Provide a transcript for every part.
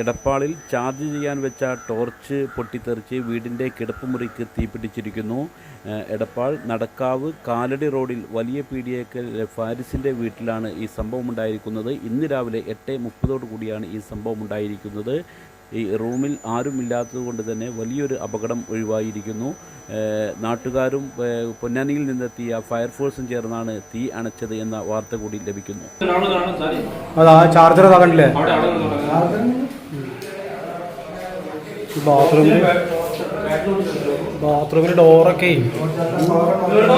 എടപ്പാളിൽ charge ചെയ്യാൻ വെച്ച torch പൊട്ടിത്തെറിച്ച് വീടിന്റെ കിടപ്പുമുറിക്ക് തീപിടിച്ചിരിക്കുന്നു എടപ്പാൾ നടക്കാവ് കാലടി റോഡിൽ വലിയ പീടിയേക്കൽ ഫാരിസിന്റെ വീട്ടിലാണ് ഈ സംഭവം ഉണ്ടായിരിക്കുന്നത്. ഇന്ന് രാവിലെ എട്ട് മുപ്പതോടു കൂടിയാണ് ഈ സംഭവം ഉണ്ടായിരിക്കുന്നത്. ഈ റൂമിൽ ആരുമില്ലാത്തത് കൊണ്ട് തന്നെ വലിയൊരു അപകടം ഒഴിവായിരിക്കുന്നു. നാട്ടുകാരും പൊന്നാനിയിൽ നിന്നെത്തിയ ഫയർഫോഴ്സും ചേർന്നാണ് തീ അണച്ചത് എന്ന വാർത്ത കൂടി ലഭിക്കുന്നു. അതാ ചാർജർ അതാ കണ്ടില്ലേ? അവിടെ അവിടെ നിന്ന് തുടങ്ങാം. ബാത്റൂമിൽ ബാത്റൂമിൽ ഡോറൊക്കെ ഇവരുടെ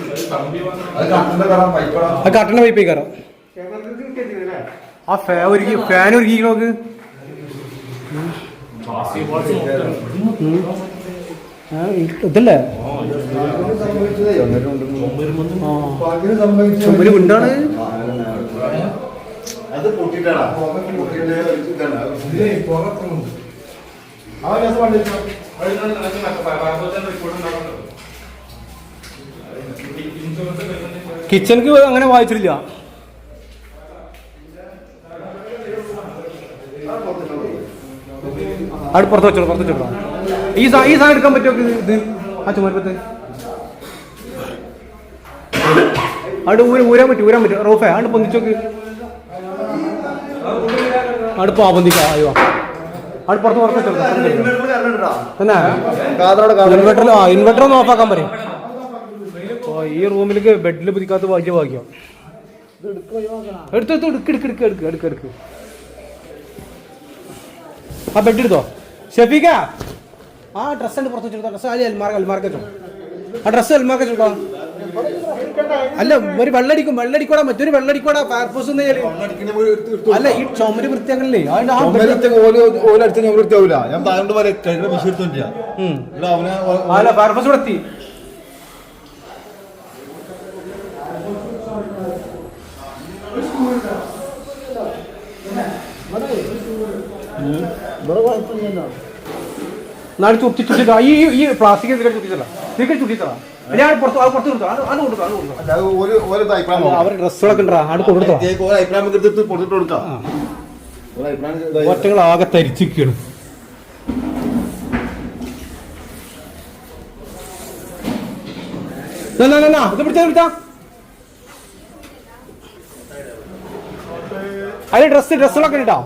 ഡോക്ടറായിരുന്നു അതിനകത്ത് കൂടെ? ആ, ഇവരുടെ ഡോക്ടറാ? ആ കട്ടണ പൈപ്പ് കയറാം ആ ഫാൻ ഒരുക്കി ഫാൻ ഒരുക്കി നോക്ക് ഇതല്ലേ ചുമര് വിണ്ടാണ് അത് പൊട്ടിട്ടാടാ പൊട്ടിട്ട് ഇതാണ് അവിടെ നിന്ന് നിനക്ക് മറ്റേ ഫയർ റിപ്പോർട്ട് ഉണ്ടാവുന്നുണ്ട്. കിച്ചണിക്ക് അങ്ങനെ വായിച്ചിട്ടില്ല. അവിടെ പുറത്ത് വെച്ചോളൂ പുറത്ത് വെച്ചോളൂ. ഈ സാ ഈ സാധനം എടുക്കാൻ പറ്റുമോ ഇത്? ആ ചുമരപ്പത്ത് അവിടെ ഊര ഊരാൻ പറ്റും ഊരാൻ പറ്റും. റോഫേ അവിടെ പൊന്തിച്ചോക്ക് അവിടെ പോ പൊന്തിക്കാം അയ്യോ അവിടെ പുറത്ത് പുറത്ത് വെച്ചോളൂ. തന്നെ? ഇൻവെർട്ടർ ആ ഇൻവെർട്ടർ ഒന്ന് ഓഫാക്കാൻ പറയും. ഈ റൂമിലേക്ക് ബെഡിൽ പിടിക്കാത്ത ഭാഗ്യ ഭാഗ്യം. എടുത്തു എടുത്തു എടുക്ക് എടുക്ക് എടുക്ക് എടുക്ക് എടുക്ക് എടുക്ക്. ആ ബെഡ് എടുത്തോ? ഷെഫീക്ക ആ ഡ്രസ് ഉണ്ട് പുറത്ത് വെച്ചെടുത്തോ ഡ്രസ് അല്ലെ അൽമാർക്ക് അൽമാർക്കോ ആ ഡ്രസ്സ് അൽമാർക്ക് വെച്ചോട്ടോ അല്ല ഒരു വെള്ളടിക്കും വെള്ളടിക്കോടാ മറ്റൊരു വെള്ളടിക്കോടാ ഫയർഫോഴ്സ് അല്ല ഈ ചുമര് വൃത്തിയാക്കണല്ലേ അതിന്റെ ആ bed- ഓലടുത്ത് ഞാൻ വൃത്തിയാവൂല ഞാൻ താങ്കളുടെ പോലെ കഴിഞ്ഞ വിഷയം എടുത്തോണ്ടില്ല ഉം. ഇവിടെ അവനെ അല്ല ഫയർഫോഴ്സ് ഇവിടെ എത്തി നാളെ ചുറ്റി ചുറ്റിട്ടാ ഈ ഈ- പ്ലാസ്റ്റിക് ഇതിലേക്ക് ചുറ്റിച്ചല്ല ഇതിലേക്ക് ചുറ്റിച്ചല്ല ഞാൻ പുറത്ത് അത് പുറത്ത് കൊടുത്തു? അത് അത് കൊടുത്തു അത് കൊടുത്തു? നോക്കാം. അവർ ഡ്രസ്സുകളൊക്കെ ഉണ്ടാ അത് കൊടുത്തോ? അഭിപ്രായം എടുത്തിട്ട് കൊടുത്തിട്ട് കൊടുക്കാം. ഒറ്റകൾ ആകെ തരിച്ചിരിക്കുകയാണ് ഇത് പിടിച്ചാ പിടിച്ചാ. അതിൽ ഡ്രസ് ഡ്രസ്സുകളൊക്കെ ഇട്ടോ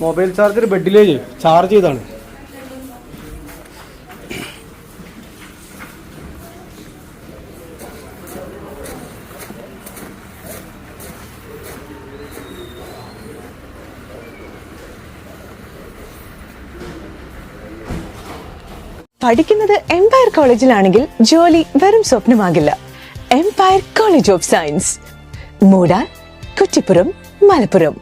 മൊബൈൽ ചാർജർ ബെഡിലേ ചാർജ് ചെയ്താണ്. പഠിക്കുന്നത് എംപയർ കോളേജിലാണെങ്കിൽ ജോലി വെറും സ്വപ്നമാകില്ല. Empire college of science Moodal Kuttippuram У мене пере...